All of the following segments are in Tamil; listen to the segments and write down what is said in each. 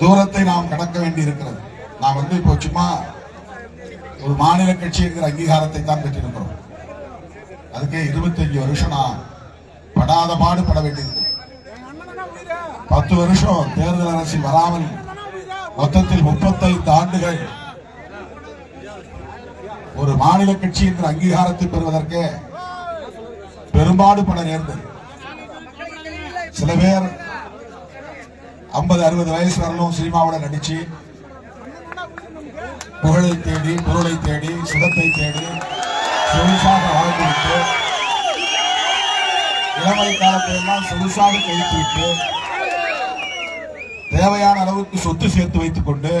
தூரத்தை நாம் கடக்க வேண்டி இருக்கிறது நாம் வந்து இப்போ சும்மா ஒரு மாநில கட்சி என்கிற அங்கீகாரத்தை தான் பெற்றிருக்கிறோம். அதுக்கே 25 வருஷம் நான் படாத பாடுபட வேண்டியிருக்கிறது பத்து வருஷம் தேர்தல் அரசில் வராமல் மொத்தத்தில் முப்பத்தைந்து ஆண்டுகள் ஒரு மாநில கட்சி என்ற அங்கீகாரத்தை பெறுவதற்கு பெரும்பாடு பட நேர்ந்தது. சில பேர் ஐம்பது அறுபது வயசு வரலும் சினிமாவோட நடிச்சு. புகழை தேடி பொருளை தேடி சுகத்தை தேடி சொகுசாக வாழ்ந்துவிட்டு இளமை காலத்தை எல்லாம் சொகுசாக கழித்துவிட்டு தேவையான அளவுக்கு சொத்து சேர்த்து வைத்துக் கொண்டு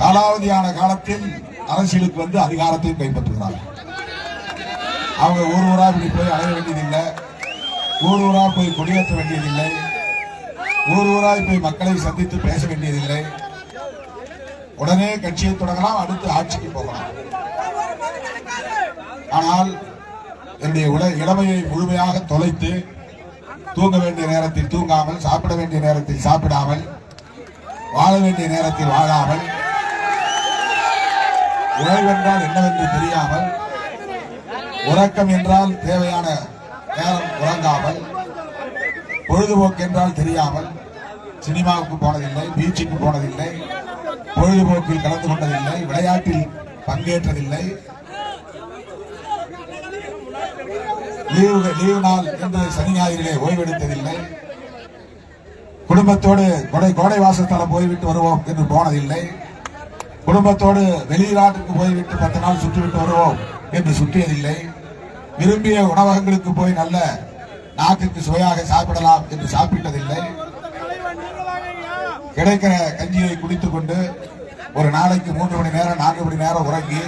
காலாவதியான காலத்தில் அரசியலுக்கு வந்து அதிகாரத்தையும் கைப்பற்றுகிறார்கள். அவங்க ஊர் ஊரா இப்படி போய் அலைய வேண்டியதில்லை. ஊர் ஊரா போய் கொடியேற்ற வேண்டியதில்லை. ஊர் ஊராய் போய் மக்களை சந்தித்து பேச வேண்டியதில்லை. உடனே கட்சியை தொடங்கலாம் அடுத்து ஆட்சிக்கு போகலாம். ஆனால் என்னுடைய உட இளமையை முழுமையாக தொலைத்து தூங்க வேண்டிய நேரத்தில் தூங்காமல் சாப்பிட வேண்டிய நேரத்தில் சாப்பிடாமல் வாழ வேண்டிய நேரத்தில் வாழாமல் உழைவென்றால் என்னவென்று தெரியாமல் உறக்கம் என்றால் தேவையான நேரம் உறங்காமல் பொழுதுபோக்கு என்றால் தெரியாமல் சினிமாவுக்கு போனதில்லை பீச்சுக்கு போனதில்லை பொழுதுபோக்கில் கலந்து கொண்டதில்லை விளையாட்டில் பங்கேற்றதில்லை. லீவு லீவு நாள் என்று சனி ஞாயிறிலே ஓய்வெடுத்ததில்லை. குடும்பத்தோடு கொடை கோடை வாசத்தலம் போய்விட்டு வருவோம் என்று போனதில்லை. குடும்பத்தோடு வெளிநாட்டுக்கு போய்விட்டு பத்து நாள் சுற்றிவிட்டு வருவோம் என்று சுற்றியதில்லை. விரும்பிய உணவகங்களுக்கு போய் நல்ல நாக்குக்கு சுவையாக சாப்பிடலாம் என்று சாப்பிட்டதில்லை. கிடைக்கிற கஞ்சியை குடித்துக் கொண்டு ஒரு நாளைக்கு மூன்று மணி நேரம் நான்கு மணி நேரம் உறங்கி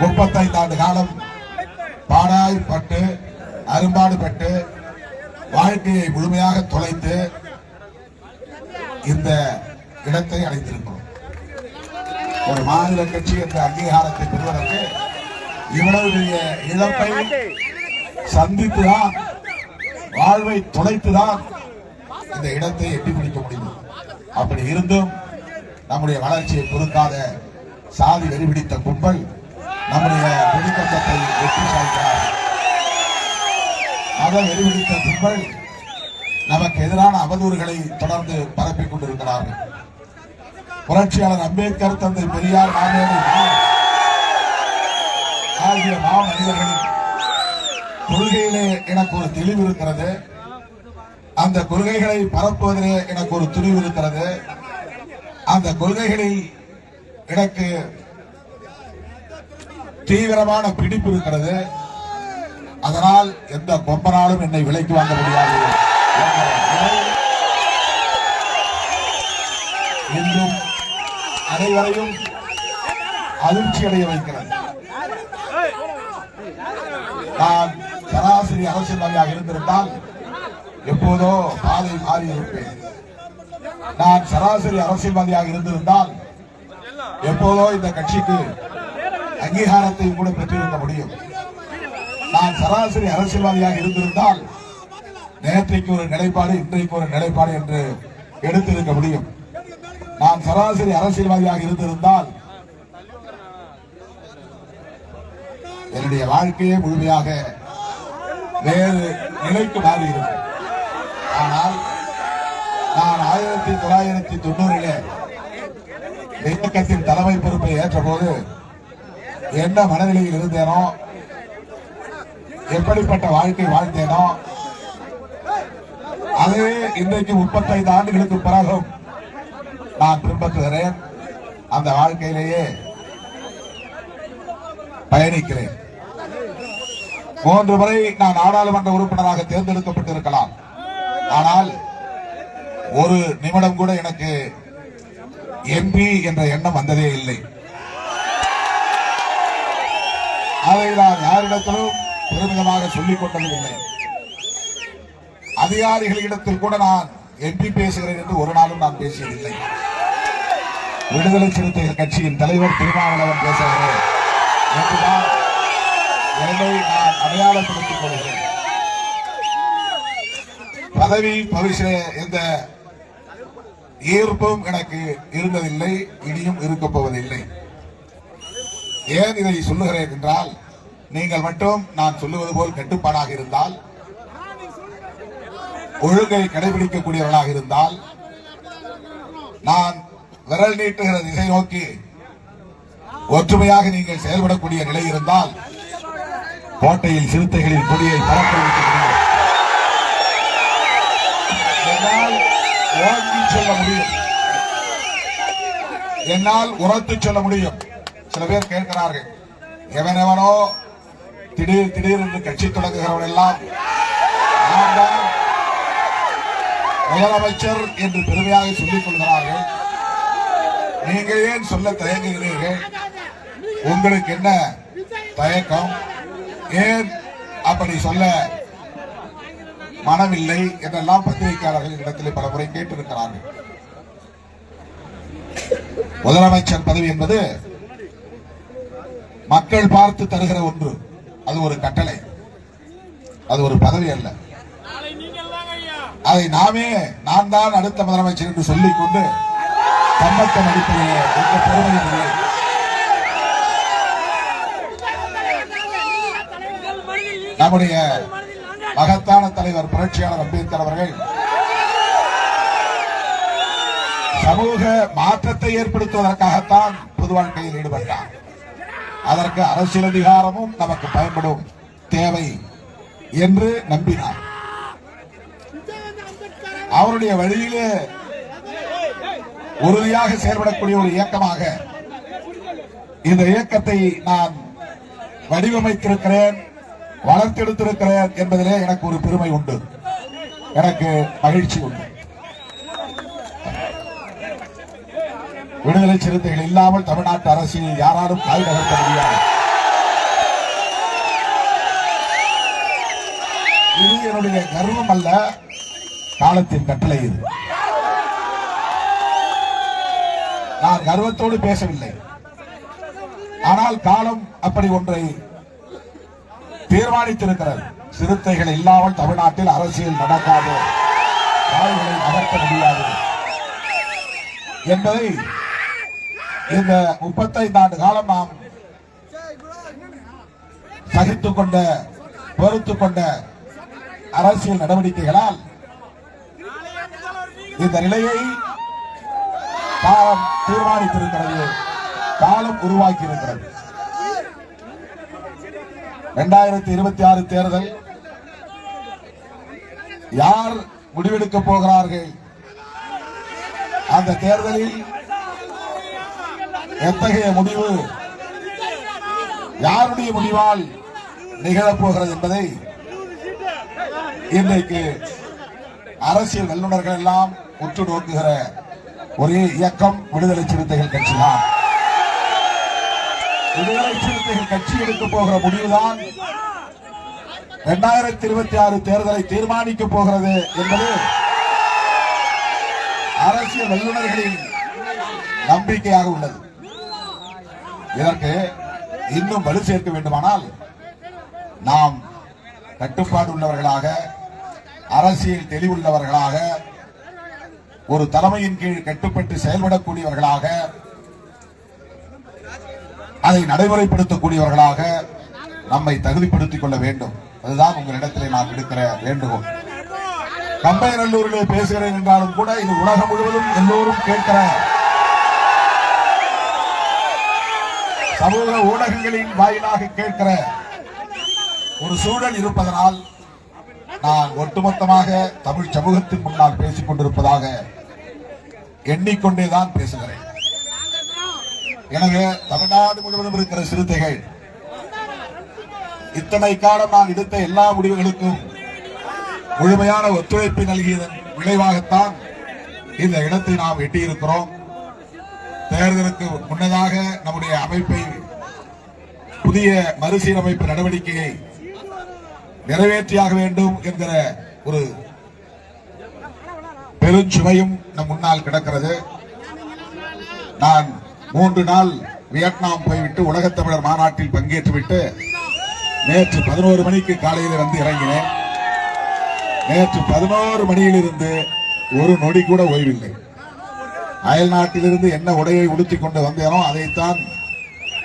முப்பத்தைந்து ஆண்டு காலம் பாடாய் பட்டு அரும்பாடு பட்டு வாழ்க்கையை முழுமையாக தொலைத்து இந்த இடத்தை அடைந்திருக்கிறோம். ஒரு மாநில கட்சி என்ற அங்கீகாரத்தை பெறுவதற்கு இவ்வளவு பெரிய இழப்பை சந்தித்துதான் வாழ்வை துடைத்துதான் இந்த இடத்தை எட்டி பிடிக்க முடியும். அப்படி இருந்தும் நம்முடைய வளர்ச்சியை பொருந்தாத சாதி வெறிபிடித்த கும்பல் நம்முடைய பொதுக்கட்டத்தை வெற்றி சாய்க்கிறார் மத வெறிபிடித்த கும்பல் நமக்கு எதிரான அவதூறுகளை தொடர்ந்து பரப்பிக் கொண்டிருக்கிறார்கள் புரட்சியாளர் அம்பேத்கர் தந்தை பெரியார் மாமேதை ஆகிய மாமனிதர்களின் கொள்கையிலே எனக்கு ஒரு தெளிவு இருக்கிறது. அந்த கொள்கைகளை பரப்புவதிலே எனக்கு ஒரு துணிவு இருக்கிறது. அந்த கொள்கைகளில் எனக்கு தீவிரமான பிடிப்பு இருக்கிறது. அதனால் எந்த கொம்பனாலும் என்னை விலைக்கு வாங்க முடியாது. என்கிற இன்றும் அனைவரையும் அதிர்ச்சி அடைய வைக்கிறது. நான் சராசரி அரசியல்வாதியாக இருந்திருந்தால் எப்போதோ பாதை மாறி இருப்பேன் நான் சராசரி அரசியல்வாதியாக இருந்திருந்தால் எப்போதோ இந்த கட்சிக்கு அங்கீகாரத்தை கூட பெற்றிருக்க முடியும். நான் சராசரி அரசியல்வாதியாக இருந்திருந்தால் நேற்றைக்கு ஒரு நிலைப்பாடு இன்றைக்கு ஒரு நிலைப்பாடு என்று எடுத்திருக்க முடியும். நான் சராசரி அரசியல்வாதியாக இருந்திருந்தால் என்னுடைய வாழ்க்கையே முழுமையாக வேறு நிலைக்கு மாறி ஆனால் நான் ஆயிரத்தி தொள்ளாயிரத்தி தொண்ணூறிலே இயக்கத்தின் தலைமை பொறுப்பை ஏற்றபோது என்ன மனநிலையில் இருந்தேனோ எப்படிப்பட்ட வாழ்க்கை வாழ்ந்தேனோ அது இன்றைக்கு முப்பத்தைந்து ஆண்டுகளுக்கு பிறகும் நான் பின்பற்றுகிறேன். அந்த வாழ்க்கையிலேயே பயணிக்கிறேன். மூன்று முறை நான் நாடாளுமன்ற உறுப்பினராக தேர்ந்தெடுக்கப்பட்டிருக்கலாம். ஆனால் ஒரு நிமிடம் கூட எனக்கு எம்பி என்ற எண்ணம் வந்ததே இல்லை. அதை நான் யாரிடத்திலும் பெருமிதமாக சொல்லிக் கொண்டதும் இல்லை. அதிகாரிகளிடத்தில் கூட நான் எம்பி பேசுகிறேன் என்று ஒரு நாளும் நான் பேசியதில்லை. விடுதலை சிறுத்தைகள் கட்சியின் தலைவர் திருமாவளவன் பேசுகிறேன் என்றுதான் என்னை நான் அடையாளப்படுத்திக் கொள்கிறேன். பதவி பரிசு எந்த ஈர்ப்பும் எனக்கு இருந்ததில்லை இனியும் இருக்கப் போவதில்லை. ஏன் இதை சொல்லுகிறேன் என்றால் நீங்கள் மட்டும் நான் சொல்லுவது போல் கட்டுப்பாடாக இருந்தால் ஒழுங்கை கடைபிடிக்கக்கூடியவர்களாக இருந்தால் நான் விரல் நீட்டுகிற திசை நோக்கி ஒற்றுமையாக நீங்கள் செயல்படக்கூடிய நிலை இருந்தால் கோட்டையில் சிறுத்தைகளின் கொடியை பறக்க என்னால் ஓங்கி சொல்ல முடியும். என்னால் உரத்து சொல்ல முடியும். சில பேர் கேட்கிறார்கள் எவன் எவனோ திடீர் திடீர் என்று கட்சி தொடங்குகிறவன் எல்லாம் முதலமைச்சர் என்று பெருமையாக சொல்லிக் கொள்கிறார்கள். நீங்கள் ஏன் சொல்ல தயங்குகிறீர்கள்? உங்களுக்கு என்ன தயக்கம்? ஏன் அப்படி சொல்ல மனமில்லை என்றெல்லாம் பத்திரிகையாளர்கள் இடத்திலே பல முறை கேட்டிருக்கிறார்கள். முதலமைச்சர் பதவி என்பது மக்கள் பார்த்து தருகிற ஒன்று. அது ஒரு கட்டளை. அது ஒரு பதவி அல்ல. அதை நாமே நான் தான் அடுத்த முதலமைச்சர் என்று சொல்லிக் கொண்டு சம்பத்தம் அடிப்பதிலே எந்த பெருமையும் இல்லை நம்முடைய மகத்தான தலைவர் புரட்சியாளர் அம்பேத்கர் அவர்கள் சமூக மாற்றத்தை ஏற்படுத்துவதற்காகத்தான் பொது வாழ்க்கையில் ஈடுபட்டார். அதற்கு அரசியல் அதிகாரமும் நமக்கு பயன்படும் தேவை என்று நம்பினார். அவருடைய வழியிலே உறுதியாக செயல்படக்கூடிய ஒரு இயக்கமாக இந்த இயக்கத்தை நான் வடிவமைத்திருக்கிறேன். வளர்த்தெடுத்திருக்கிறேன் என்பதிலே எனக்கு ஒரு பெருமை உண்டு. எனக்கு மகிழ்ச்சி உண்டு. விடுதலை சிறுத்தைகள் இல்லாமல் தமிழ்நாட்டு அரசியல் யாராலும் கால் நகர்த்த முடியாது. இது என்னுடைய கர்வம் அல்ல காலத்தின் கட்டளை இது. நான் கர்வத்தோடு பேசவில்லை. ஆனால் காலம் அப்படி ஒன்றை தீர்மானித்திருக்கிறது. சிறுத்தைகள் இல்லாமல் தமிழ்நாட்டில் அரசியல் நடக்காது. காய்களை நகர்த்த முடியாது. என்பதை இந்த முப்பத்தைந்து ஆண்டு காலம் நாம் சகித்துக் கொண்ட பொறுத்து கொண்ட அரசியல் நடவடிக்கைகளால் இந்த நிலையை காலம் தீர்மானித்திருக்கிறது. காலம் உருவாக்கி இருக்கிறது இரண்டாயிரத்தி இருபத்தி ஆறு தேர்தல் யார் முடிவெடுக்க போகிறார்கள்? அந்த தேர்தலில் எத்தகைய முடிவு யாருடைய முடிவால் நிகழப்போகிறது என்பதை இன்றைக்கு அரசியல் வல்லுநர்கள் எல்லாம் உற்று நோக்குகிற ஒரே இயக்கம் விடுதலை சிறுத்தைகள் கட்சிதான். விடுதலை சிறுத்தைகள் கட்சி எடுக்க போகிற முடிவுதான் இரண்டாயிரத்தி இருபத்தி ஆறு தேர்தலை தீர்மானிக்க போகிறது என்பது அரசியல் வல்லுநர்களின் நம்பிக்கையாக உள்ளது. இதற்கு இன்னும் வலு சேர்க்க வேண்டுமானால் நாம் கட்டுப்பாடு உள்ளவர்களாக அரசியல் தெளிவுள்ளவர்களாக ஒரு தலைமையின் கீழ் கட்டுப்பட்டு செயல்படக்கூடியவர்களாக அதை நடைமுறைப்படுத்தக்கூடியவர்களாக நம்மை தகுதிப்படுத்திக் கொள்ள வேண்டும். அதுதான் உங்களிடத்திலே நான் விடுக்கிற வேண்டுகோள். கம்பைநல்லூரிலே பேசுகிறேன் என்றாலும் கூட இது உலகம் முழுவதும் எல்லோரும் கேட்கிற சமூக ஊடகங்களின் வாயிலாக கேட்கிற ஒரு சூழல் இருப்பதனால் நான் ஒட்டுமொத்தமாக தமிழ் சமூகத்தின் முன்னால் பேசிக் கொண்டிருப்பதாக எண்ணிக்கொண்டேதான் பேசுகிறேன். எனவே தமிழ்நாடு முழுவதும் இருக்கிற சிறுத்தைகள் இத்தனை காலம் நான் எடுத்த எல்லா முடிவுகளுக்கும் முழுமையான ஒத்துழைப்பை நல்கியதன் விளைவாகத்தான் இந்த இடத்தை நாம் எட்டியிருக்கிறோம். தேர்தலுக்கு முன்னதாக நம்முடைய அமைப்பை புதிய மறுசீரமைப்பு நடவடிக்கையை நிறைவேற்றியாக வேண்டும் என்கிற ஒரு பெருஞ்சுமையும் நம் முன்னால் கிடக்கிறது. நான் மூன்று நாள் வியட்நாம் போய்விட்டு உலகத் தமிழர் மாநாட்டில் பங்கேற்றுவிட்டு நேற்று பதினோரு மணிக்கு காலையில் வந்து இறங்கினேன். நேற்று பதினோரு மணியிலிருந்து ஒரு நொடி கூட ஓய்வில்லை. அயல் நாட்டிலிருந்து என்ன உடையை உடுத்தி கொண்டு வந்தேனோ அதைத்தான்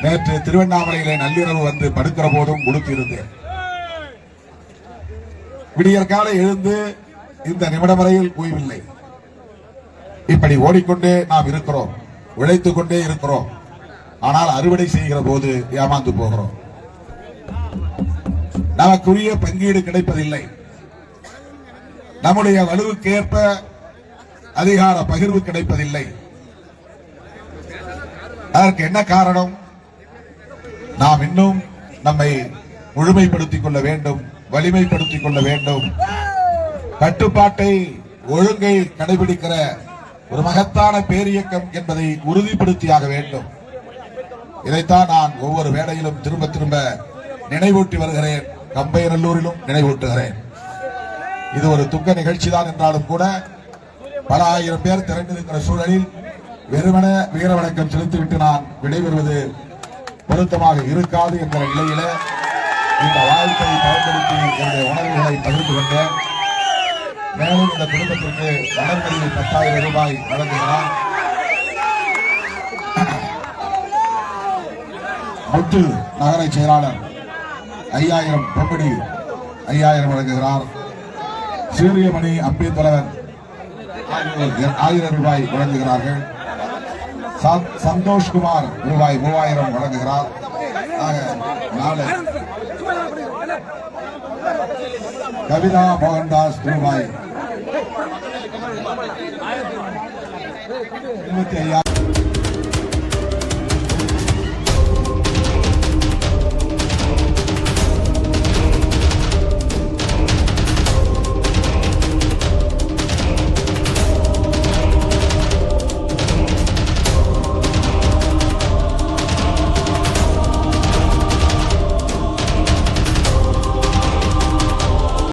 நேற்று திருவண்ணாமலையிலே நள்ளிரவு வந்து படுக்கிற போதும் உடுத்தியிருந்தேன். விடியற் காலை எழுந்து இந்த நிமிடம் வரையில் ஓய்வில்லை. இப்படி ஓடிக்கொண்டே நாம் இருக்கிறோம். உழைத்துக் கொண்டே இருக்கிறோம். ஆனால் அறுவடை செய்கிற போது ஏமாந்து போகிறோம். நமக்குரிய பங்கீடு கிடைப்பதில்லை. நம்முடைய வலுவுக்கேற்ப அதிகார பகிர்வு கிடைப்பதில்லை. அதற்கு என்ன காரணம்? நாம் இன்னும் நம்மை முழுமைப்படுத்திக் கொள்ள வேண்டும் வலிமைப்படுத்திக் கொள்ள வேண்டும். கட்டுப்பாட்டை ஒழுங்கை கடைபிடிக்கிற ஒரு மகத்தான பேரியக்கம் என்பதை உறுதிப்படுத்தியாக வேண்டும். இதைத்தான் நான் ஒவ்வொரு வேளையிலும் திரும்ப திரும்ப நினைவூட்டி வருகிறேன். கம்பையநல்லூரிலும் நினைவூட்டுகிறேன். இது ஒரு துக்க நிகழ்ச்சி தான் என்றாலும் கூட பல ஆயிரம் பேர் திரண்டிருக்கிற சூழலில் வெறுமன வீர வணக்கம் செலுத்திவிட்டு நான் விடைபெறுவது பொருத்தமாக இருக்காது என்ற நிலையில இந்த வாய்ப்பை பயன்படுத்தி என்னுடைய உணர்வுகளை பகிர்ந்து கொண்டேன். மேலும் இந்த குடும்பத்திற்கு வளர்மதி பத்தாயிரம் ரூபாய் வழங்குகிறார். முத்து நகரை செயலாளர் ஐயாயிரம் பொம்படி ஐயாயிரம் வழங்குகிறார். சூரியமணி அம்பேத்கரன் ஆகியோர் ஆயிரம் ரூபாய் வழங்குகிறார்கள். சந்- சந்தோஷ்குமார் ரூபாய் மூவாயிரம் வழங்குகிறார். ஆக நாளை கவிதா மோகன்தாஸ் ரூபாய் இருபத்தி ஐயாயிரம்